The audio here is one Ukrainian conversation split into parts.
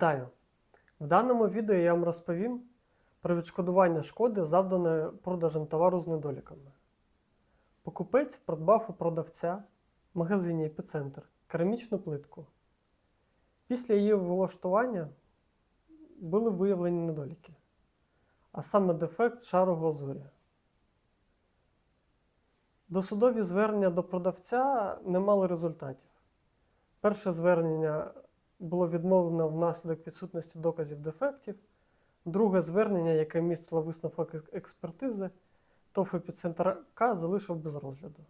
Вітаю! В даному відео я вам розповім про відшкодування шкоди, завданої продажем товару з недоліками. Покупець придбав у продавця в магазині Епіцентр керамічну плитку. Після її влаштування були виявлені недоліки, а саме дефект шару глазурі. Досудові звернення до продавця не мали результатів. Перше звернення було відмовлено внаслідок відсутності доказів дефектів. Друге звернення, яке містило висновок експертизи, ТОВ «Епіцентр К» залишив без розгляду.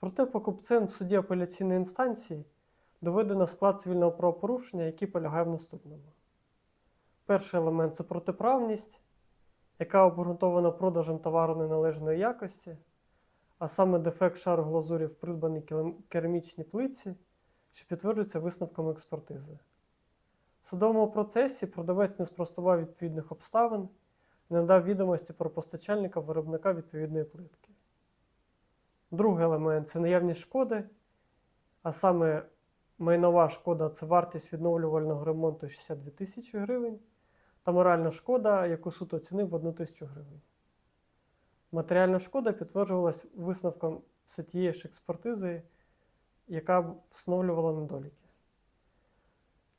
Проте покупцем в суді апеляційної інстанції доведено склад цивільного правопорушення, який полягає в наступному. Перший елемент це протиправність, яка обґрунтована продажем товару неналежної якості, а саме дефект шару глазурі в придбаній керамічній плитці, що підтверджується висновком експертизи. В судовому процесі продавець не спростував відповідних обставин і надав відомості про постачальника виробника відповідної плитки. Другий елемент це наявність шкоди, а саме майнова шкода це вартість відновлювального ремонту 62 тисячі гривень, та моральна шкода, яку суд оцінив в 1 тисячу гривень. Матеріальна шкода підтверджувалась висновком все тієї ж експертизи, яка встановлювала недоліки.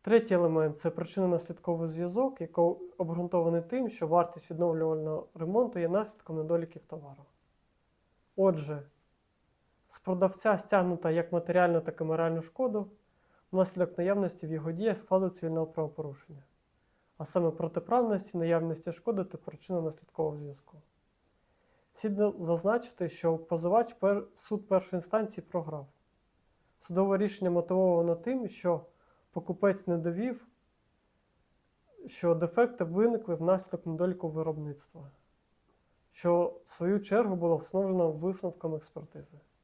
Третій елемент це причинно-наслідковий зв'язок, який обґрунтований тим, що вартість відновлювального ремонту є наслідком недоліків товару. Отже, з продавця стягнута як матеріальну, так і моральну шкоду внаслідок наявності в його діях складу цивільного правопорушення, а саме протиправності, наявності шкоди та причинно-наслідкового зв'язку. Слід зазначити, що позивач суд першої інстанції програв. Судове рішення мотивовано тим, що покупець не довів, що дефекти виникли внаслідок недоліку виробництва, що в свою чергу було встановлено висновком експертизи.